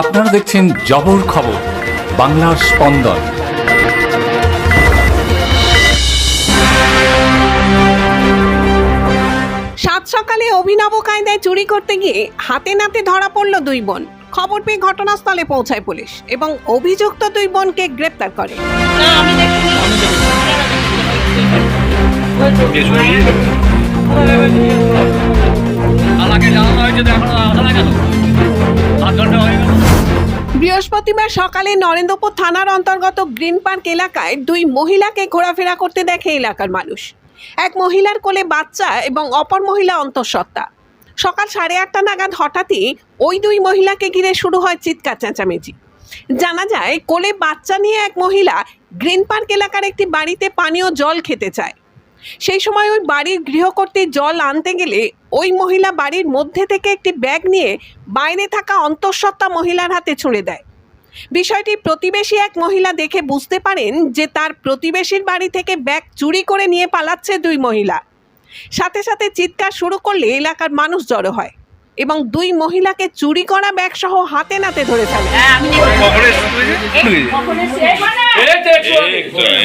আপনারা দেখছেন জবর খবর বাংলার স্পন্দন। সাত সকালে অভিনব কায়দায় চুরি করতে গিয়ে হাতে নাতে ধরা পড়ল দুই বোন। খবর পেয়ে ঘটনাস্থলে পৌঁছায় পুলিশ এবং অভিযুক্ত দুই বোনকে গ্রেপ্তার করে। আমাকে জানানো হয়েছে তো বৃহস্পতিবার সকালে নরেন্দ্রপুর থানার অন্তর্গত গ্রিন পার্ক এলাকায় দুই মহিলাকে ঘোরাফেরা করতে দেখে এলাকার মানুষ। এক মহিলার কোলে বাচ্চা এবং অপর মহিলা অন্তঃসত্ত্বা। সকাল সাড়ে আটটা নাগাদ হঠাৎই ওই দুই মহিলাকে ঘিরে শুরু হয় চিৎকার, চেঁচামেচি। জানা যায়, কোলে বাচ্চা নিয়ে এক মহিলা গ্রিন পার্ক এলাকার একটি বাড়িতে পানীয় জল খেতে চায়। সেই সময় ওই বাড়ির গৃহকর্ত্রী জল আনতে গেলে ওই মহিলা বাড়ির মধ্যে থেকে একটি ব্যাগ নিয়ে বাইরে থাকা অন্তঃসত্ত্বা মহিলার হাতে ছুঁড়ে দেয়। বিষয়টি প্রতিবেশী এক মহিলা দেখে বুঝতে পারেন যে তার প্রতিবেশীর বাড়ি থেকে ব্যাগ চুরি করে নিয়ে পালাচ্ছে দুই মহিলা। সাথে সাথে চিৎকার শুরু করলে এলাকার মানুষ জড়ো হয় এবং দুই মহিলাকে চুরি করা ব্যাগ সহ হাতে নাতে ধরে ফেলে।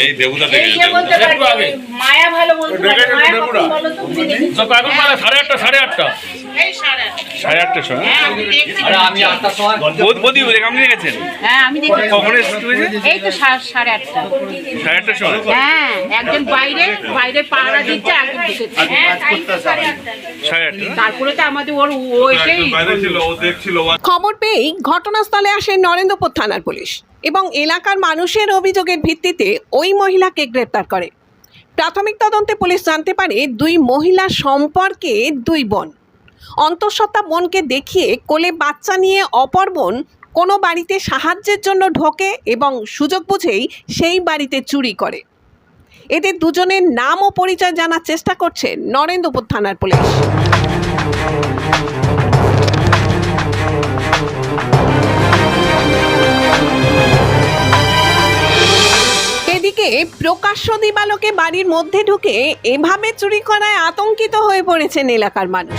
এই দেবতা এই যে বলতে পারবে মায়া ভালো বলতে পারবে মায়া কখন বলো তো তুমি দেখেছ তো এখন বেলা সাড়ে আটটা সাড়ে আটটা। এই সারা সাড়ে আটটার সময়? হ্যাঁ আপনি হ্যাঁ কখন এসেছে এই তো সাড়ে আটটা। সাড়ে আটটার সময়? হ্যাঁ একজন বাইরে বাইরে পাহারা দিচ্ছে তারপরে তো আমাদের ওর ও এসেই খবর পেয়েই ঘটনাস্থলে আসে নরেন্দ্রপুর থানার পুলিশ এবং এলাকার মানুষের অভিযোগের ভিত্তিতে ওই মহিলাকে গ্রেপ্তার করে। প্রাথমিক তদন্তে পুলিশ জানতে পারে দুই মহিলা সম্পর্কে দুই বোন। অন্তঃসত্ত্বা বোনকে দেখিয়ে কোলে বাচ্চা নিয়ে অপর বোন কোনো বাড়িতে সাহায্যের জন্য ঢোকে এবং সুযোগ বুঝেই সেই বাড়িতে চুরি করে। এদের দুজনের নাম ও পরিচয় জানার চেষ্টা করছে নরেন্দ্রপুর থানার পুলিশ। এদিকে প্রকাশ্য দিবালোকে বাড়ির মধ্যে ঢুকে এভাবে চুরি করায় আতঙ্কিত হয়ে পড়েছেন এলাকার মানুষ।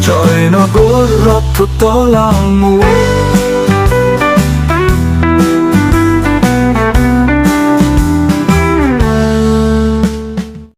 저의 너골 로프 떠나무